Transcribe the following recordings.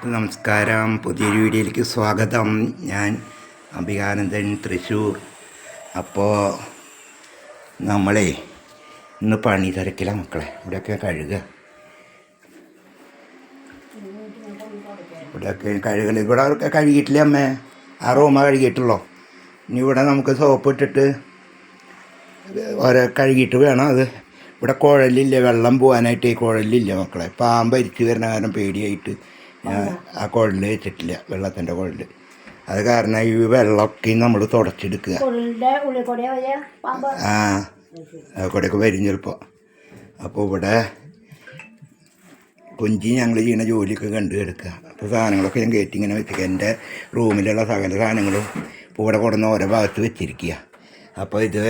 എല്ലാവർക്കും നമസ്കാരം. പുതിയൊരു വീഡിയോയിലേക്ക് സ്വാഗതം. ഞാൻ അഭികാനന്ദൻ തൃശ്ശൂർ അപ്പോൾ നമ്മളെ ഇന്ന് പണി തിരക്കില്ല മക്കളെ. ഇവിടെയൊക്കെ കഴുകുക ഇവിടെയൊക്കെ കഴുകൽ ഇവിടെ ഒക്കെ കഴുകിയിട്ടില്ലേ അമ്മേ? ആ റൂമ കഴുകിയിട്ടുള്ളോ? ഇനി ഇവിടെ നമുക്ക് സോപ്പ് ഇട്ടിട്ട് ഓരോ കഴുകിയിട്ട് വേണം അത്. ഇവിടെ കുഴലില്ല. വെള്ളം പോകാനായിട്ട് കുഴലില്ല മക്കളെ. പാമ്പ് അരിച്ച് വരുന്ന കാരണം പേടിയായിട്ട് ഞാൻ ആ കുഴൽ വെച്ചിട്ടില്ല വെള്ളത്തിന്റെ കുഴൽ അത് കാരണം ഈ വെള്ളമൊക്കെ നമ്മൾ തുടച്ചെടുക്കുക. ആ കൂടെയൊക്കെ വരും ചിലപ്പോൾ അപ്പോൾ ഇവിടെ കുഞ്ചി ഞങ്ങൾ ചെയ്യുന്ന ജോലിയൊക്കെ കണ്ടു കിടക്കുക. അപ്പോൾ സാധനങ്ങളൊക്കെ ഞാൻ കയറ്റി ഇങ്ങനെ വെച്ചിരിക്കുക. എന്റെ റൂമിലുള്ള സകല സാധനങ്ങളും ഇപ്പോൾ ഇവിടെ കൊടുന്ന ഓരോ ഭാഗത്ത് വെച്ചിരിക്കുക. അപ്പോൾ ഇത്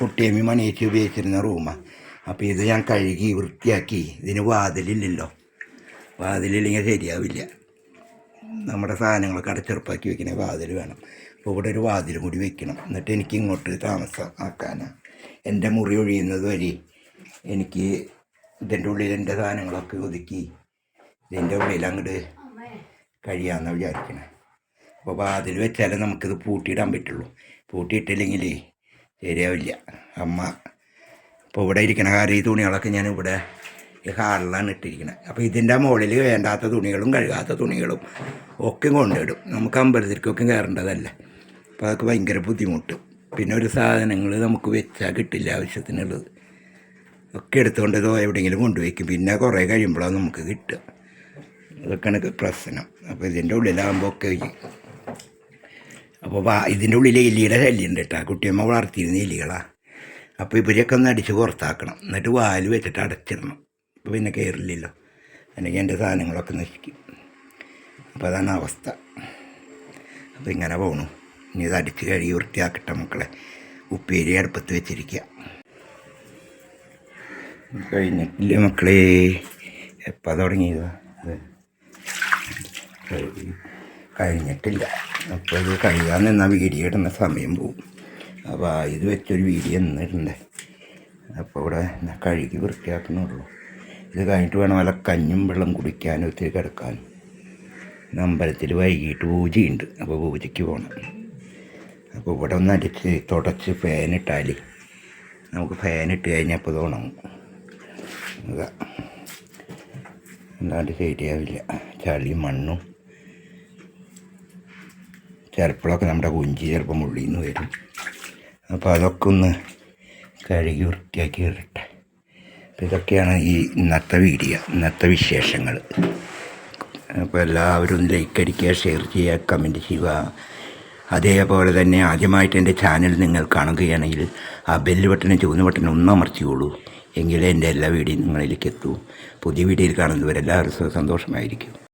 കുട്ടിയമ്മി മണിയേച്ച് ഉപയോഗിച്ചിരുന്ന റൂമാണ് അപ്പോൾ ഇത് ഞാൻ കഴുകി വൃത്തിയാക്കി. ഇതിന് വാതിലില്ലല്ലോ. വാതിലില്ലെങ്കിൽ ശരിയാവില്ല. നമ്മുടെ സാധനങ്ങളൊക്കെ അടച്ചുറപ്പാക്കി വെക്കണ വാതിൽ വേണം. അപ്പോൾ ഇവിടെ ഒരു വാതിൽ കൂടി വെക്കണം. എന്നിട്ട് എനിക്ക് ഇങ്ങോട്ട് താമസം ആക്കാനാണ് എന്റെ മുറി ഒഴിയുന്നത് വരെ എനിക്ക് ഇതിന്റെ ഉള്ളിൽ എന്റെ സാധനങ്ങളൊക്കെ ഒതുക്കി ഇതിന്റെ ഉള്ളിൽ അങ്ങോട്ട് കഴിയാമെന്ന് വിചാരിക്കണേ. അപ്പോൾ വാതിൽ വെച്ചാലേ നമുക്കിത് പൂട്ടിയിടാൻ പറ്റുള്ളൂ. പൂട്ടിയിട്ടില്ലെങ്കിൽ ശരിയാവില്ല. അമ്മ അപ്പോൾ ഇവിടെ ഇരിക്കണ കാര്യം ഈ തുണികളൊക്കെ ഞാൻ ഇവിടെ ഹാളിലാണ് ഇട്ടിരിക്കുന്നത് അപ്പോൾ ഇതിന്റെ മുകളിൽ വേണ്ടാത്ത തുണികളും കഴുകാത്ത തുണികളും ഒക്കെ കൊണ്ടിടും നമുക്ക് അമ്പലത്തിലേക്കൊക്കെ കയറേണ്ടതല്ല? അപ്പോൾ അതൊക്കെ ഭയങ്കര ബുദ്ധിമുട്ട്. പിന്നെ ഒരു സാധനങ്ങൾ നമുക്ക് വെച്ചാൽ കിട്ടില്ല ആവശ്യത്തിനുള്ളത്. ഒക്കെ എടുത്തുകൊണ്ട് ഇതോ എവിടെയെങ്കിലും കൊണ്ടുവയ്ക്കും പിന്നെ കുറേ കഴിയുമ്പോഴാണ് നമുക്ക് കിട്ടുക. അതൊക്കെയാണ് പ്രശ്നം. അപ്പോൾ ഇതിന്റെ ഉള്ളിലാകുമ്പോൾ ഒക്കെ അപ്പോൾ ഇതിന്റെ ഉള്ളിൽ എലിയുടെ ശല്യം ഉണ്ട് കേട്ടോ. കുട്ടിയമ്മ വളർത്തിയിരുന്ന എലികളാണ് അപ്പോൾ ഇവരെയൊക്കെ ഒന്ന് അടിച്ച് പുറത്താക്കണം. എന്നിട്ട് വാൽ വെച്ചിട്ട് അടച്ചിടണം. അപ്പോൾ പിന്നെ കയറില്ലല്ലോ. അല്ലെങ്കിൽ എന്റെ സാധനങ്ങളൊക്കെ നശിക്കും. അപ്പോൾ അതാണ് അവസ്ഥ. അപ്പോൾ ഇങ്ങനെ പോകണു ഇനി ഇത് അടിച്ച് കഴുകി വൃത്തിയാക്കട്ടെ മക്കളെ. ഉപ്പേരി അടുപ്പത്ത് വെച്ചിരിക്കുക കഴിഞ്ഞിട്ടില്ല മക്കളെ? എപ്പോൾ തുടങ്ങിയതാ? കഴിഞ്ഞിട്ടില്ല. അപ്പോൾ ഇത് കഴിയാൻ നിന്നാൽ വീഡിയോ ഇടുന്ന സമയം പോവും. അപ്പോൾ ഇത് വെച്ചൊരു വീഡിയോ നിന്നിട്ടുണ്ട് അപ്പോൾ ഇവിടെ കഴുകി വൃത്തിയാക്കണുള്ളൂ. ഇത് കഴിഞ്ഞിട്ട് വേണം നല്ല കഞ്ഞും വെള്ളം കുടിക്കാനും ഒത്തിരി കിടക്കാനും. അമ്പലത്തിൽ വൈകിട്ട് പൂജയുണ്ട്. അപ്പോൾ പൂജയ്ക്ക് പോകണം അപ്പോൾ ഇവിടെ ഒന്ന് അടിച്ച് തുടച്ച് ഫാനിട്ടാൽ നമുക്ക് ഫാനിട്ട് കഴിഞ്ഞപ്പോൾ അപ്പോൾ അതാ. അല്ലാണ്ട് ശരിയാവില്ല ചളിയും മണ്ണും. ചിലപ്പോഴൊക്കെ നമ്മുടെ കുഞ്ചി ചിലപ്പോൾ മുള്ളിൽ നിന്ന് വരും. അപ്പോൾ അതൊക്കെ ഒന്ന് കഴുകി വൃത്തിയാക്കി ഇടട്ടെ. അപ്പോൾ ഇതൊക്കെയാണ് ഈ ഇന്നത്തെ വീഡിയോ ഇന്നത്തെ വിശേഷങ്ങൾ അപ്പോൾ എല്ലാവരും ലൈക്ക് അടിക്കുക ഷെയർ ചെയ്യുക കമന്റ് ചെയ്യുക. അതേപോലെ തന്നെ ആദ്യമായിട്ട് എന്റെ ചാനൽ നിങ്ങൾ കാണുകയാണെങ്കിൽ ആ ബെല്ല് ബട്ടനും ചുവന്ന ബട്ടനും ഒന്ന് അമർത്തിയോളൂ. എങ്കിലേ എന്റെ എല്ലാ വീഡിയോയും നിങ്ങളിലേക്ക് എത്തൂ. പുതിയ വീഡിയോയിൽ കാണുന്നവരെല്ലാവരും സന്തോഷമായിരിക്കും.